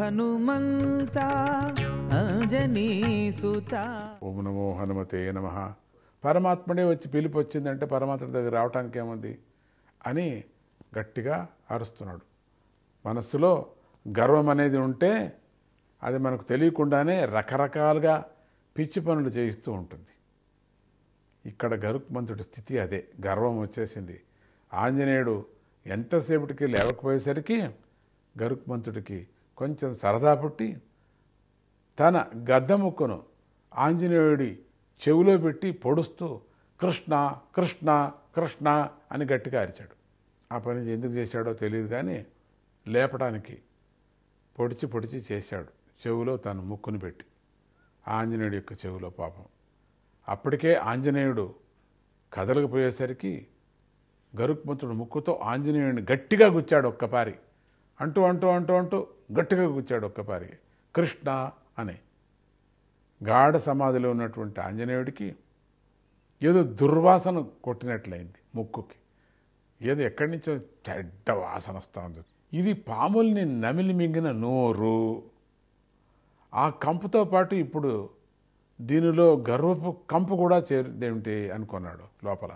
హనుమంత అంజనీ సుత. ఓం నమో హనుమతే నమ. పరమాత్మడే వచ్చి పిలుపు వచ్చిందంటే పరమాత్మ దగ్గర రావటానికి ఏముంది? అని గట్టిగా అరుస్తున్నాడు. మనస్సులో గర్వం అనేది ఉంటే అది మనకు తెలియకుండానే రకరకాలుగా పిచ్చి పనులు చేయిస్తూ ఉంటుంది. ఇక్కడ గరుక్మంతుడి స్థితి అదే. గర్వం వచ్చేసింది. ఆంజనేయుడు ఎంతసేపటికి లేవకపోయేసరికి గరుక్మంతుడికి కొంచెం సరదా పుట్టి తన గద్ద ముక్కును ఆంజనేయుడి చెవిలో పెట్టి పొడుస్తూ కృష్ణ కృష్ణ కృష్ణ అని గట్టిగా అరిచాడు. ఆ పని ఎందుకు చేశాడో తెలియదు కానీ లేపడానికి పొడిచి పొడిచి చేశాడు. చెవిలో తన ముక్కును పెట్టి. ఆంజనేయుడి యొక్క చెవిలో పాపం. అప్పటికే ఆంజనేయుడు కదలకపోయేసరికి గరుక్మంతుడు ముక్కుతో ఆంజనేయుడిని గట్టిగా గుచ్చాడు ఒక్కపారి. అంటూ అంటూ అంటూ అంటూ గట్టిగా కూర్చాడు ఒక్కపారి. కృష్ణ అని. గాఢ సమాధిలో ఉన్నటువంటి ఆంజనేయుడికి ఏదో దుర్వాసన కొట్టినట్లయింది ముక్కుకి. ఏదో ఎక్కడి నుంచో చెడ్డ వాసన వస్తూ ఉంది ఇది పాముల్ని నమిలి మింగిన నోరు. ఆ కంపుతో పాటు ఇప్పుడు దీనిలో గర్వపు కంపు కూడా చేరుదేమిటి అనుకున్నాడు లోపల.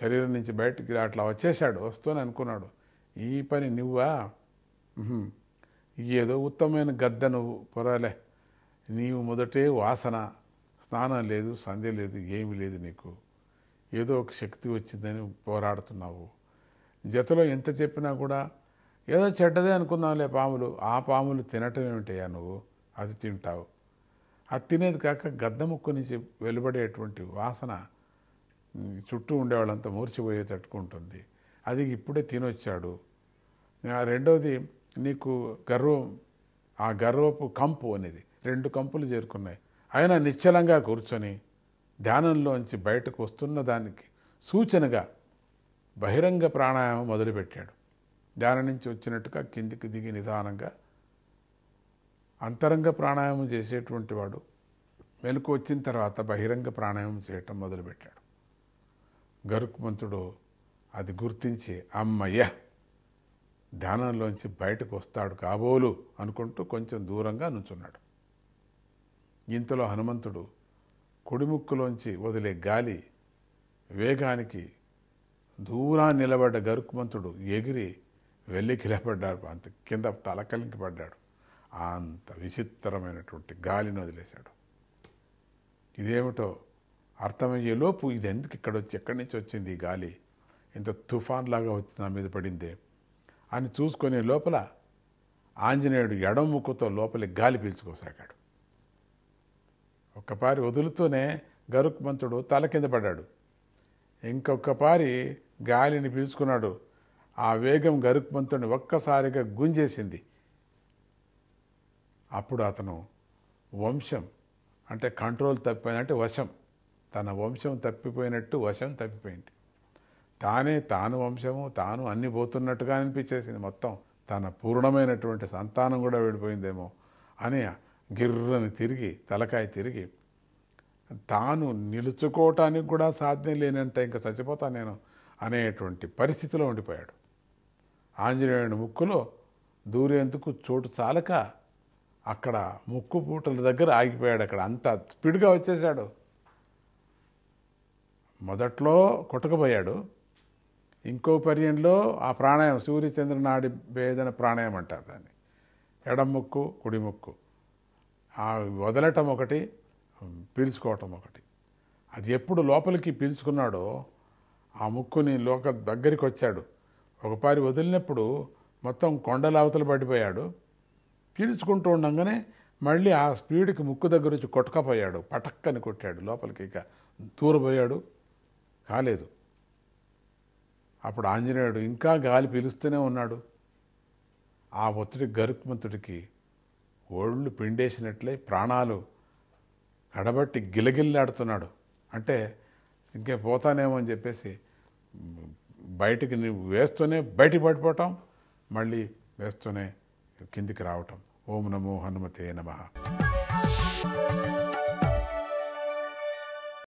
శరీరం నుంచి బయటికి అట్లా వచ్చేసాడు వస్తూనే అనుకున్నాడు. ఈ పని నువ్వా? ఏదో ఉత్తమమైన గద్ద నువ్వు. పొరాలే. నీవు మొదటే వాసన. స్నానం లేదు సంధ్య లేదు ఏమీ లేదు నీకు. ఏదో ఒక శక్తి వచ్చిందని పోరాడుతున్నావు. జతలో ఎంత చెప్పినా కూడా ఏదో చెడ్డదే అనుకుందాంలే పాములు. ఆ పాములు తినటం ఏమిటయ్యా నువ్వు? అది తింటావు. అది తినేది కాక గద్ద ముక్కు నుంచి వెలువడేటువంటి వాసన చుట్టూ ఉండేవాళ్ళంతా మూర్చిపోయేటట్టుకుంటుంది ఉంటుంది. అది ఇప్పుడే తినొచ్చాడు. రెండవది నీకు గర్వం ఆ గర్వపు కంపు అనేది రెండు కంపులు చేరుకున్నాయి. ఆయన నిశ్చలంగా కూర్చొని ధ్యానంలోంచి బయటకు వస్తున్న దానికి సూచనగా బహిరంగ ప్రాణాయామం మొదలుపెట్టాడు. ధ్యానం నుంచి వచ్చినట్టుగా కిందికి దిగి నిదానంగా అంతరంగ ప్రాణాయామం చేసేటువంటి వాడు మెలకు వచ్చిన తర్వాత బహిరంగ ప్రాణాయామం చేయటం మొదలుపెట్టాడు. గరుక్మంతుడు అది గుర్తించి అమ్మయ్య ధ్యానంలోంచి బయటకు వస్తాడు కాబోలు అనుకుంటూ కొంచెం దూరంగా నుంచున్నాడు. ఇంతలో హనుమంతుడు కుడిముక్కులోంచి వదిలే గాలి వేగానికి దూరాన్ని నిలబడ్డ గరుకుమంతుడు ఎగిరి వెళ్ళి కిలపడ్డాడు అంత కింద తలకలింకిపడ్డాడు అంత విచిత్రమైనటువంటి గాలిని వదిలేశాడు. ఇదేమిటో అర్థమయ్యేలోపు ఇది ఎందుకు ఇక్కడ వచ్చి ఎక్కడి నుంచి వచ్చింది ఈ గాలి? ఇంత తుఫాన్ లాగా వచ్చి నా మీద పడిందే. అని చూసుకునే లోపల ఆంజనేయుడు ఎడం ముక్కుతో లోపలి గాలి పీల్చుకోసాగాడు. ఒక్కపారి వదులుతూనే గరుక్మంతుడు తల కింద పడ్డాడు. ఇంకొకపారి గాలిని పీల్చుకున్నాడు. ఆ వేగం గరుక్మంతుడిని ఒక్కసారిగా గుంజేసింది. అప్పుడు అతను వంశం అంటే కంట్రోల్ తప్పిపోయింది అంటే వశం. తన వంశం తప్పిపోయినట్టు వశం తప్పిపోయింది. తానే తాను వంశము తాను అన్ని పోతున్నట్టుగా అనిపించేసింది మొత్తం. తన పూర్ణమైనటువంటి సంతానం కూడా వెళ్ళిపోయిందేమో అని గిర్రని తిరిగి తలకాయ తిరిగి తాను నిలుచుకోవటానికి కూడా సాధ్యం లేనంత ఇంకా చచ్చిపోతా నేను అనేటువంటి పరిస్థితిలో ఉండిపోయాడు. ఆంజనేయుడి ముక్కులో దూరేందుకు చోటు చాలక అక్కడ ముక్కు పూటల దగ్గర ఆగిపోయాడు. అక్కడ అంత స్పీడ్గా వచ్చేసాడు మొదట్లో కొట్టుకుపోయాడు. ఇంకో పర్యంలో ఆ ప్రాణాయామం సూర్యచంద్రనాడి భేదన ప్రాణాయామం అంటారు దాన్ని. ఎడం ముక్కు కుడి ముక్కు. ఆ వదలటం ఒకటి పీల్చుకోవటం ఒకటి. అది ఎప్పుడు లోపలికి పీల్చుకున్నాడో ఆ ముక్కుని లోక దగ్గరికి వచ్చాడు ఒకపారి వదిలినప్పుడు మొత్తం కొండల అవతలు పడిపోయాడు. పీల్చుకుంటూ ఉండగానే మళ్ళీ ఆ స్పీడ్కి ముక్కు దగ్గర వచ్చి కొట్టకపోయాడు. పటక్కని కొట్టాడు. లోపలికి ఇక దూరపోయాడు కాలేదు. అప్పుడు ఆంజనేయుడు ఇంకా గాలి పీలుస్తూనే ఉన్నాడు. ఆ ఒత్తిడి గరుక్మంతుడికి ఒళ్ళు పిండేసినట్లే ప్రాణాలు కడబట్టి గిలగిల్లాడుతున్నాడు. అంటే ఇంకే పోతానేమో అని చెప్పేసి బయటికి వేస్తూనే బయట పడిపోవటం మళ్ళీ వేస్తూనే కిందికి రావటం. ఓం నమో హనుమతే నమః.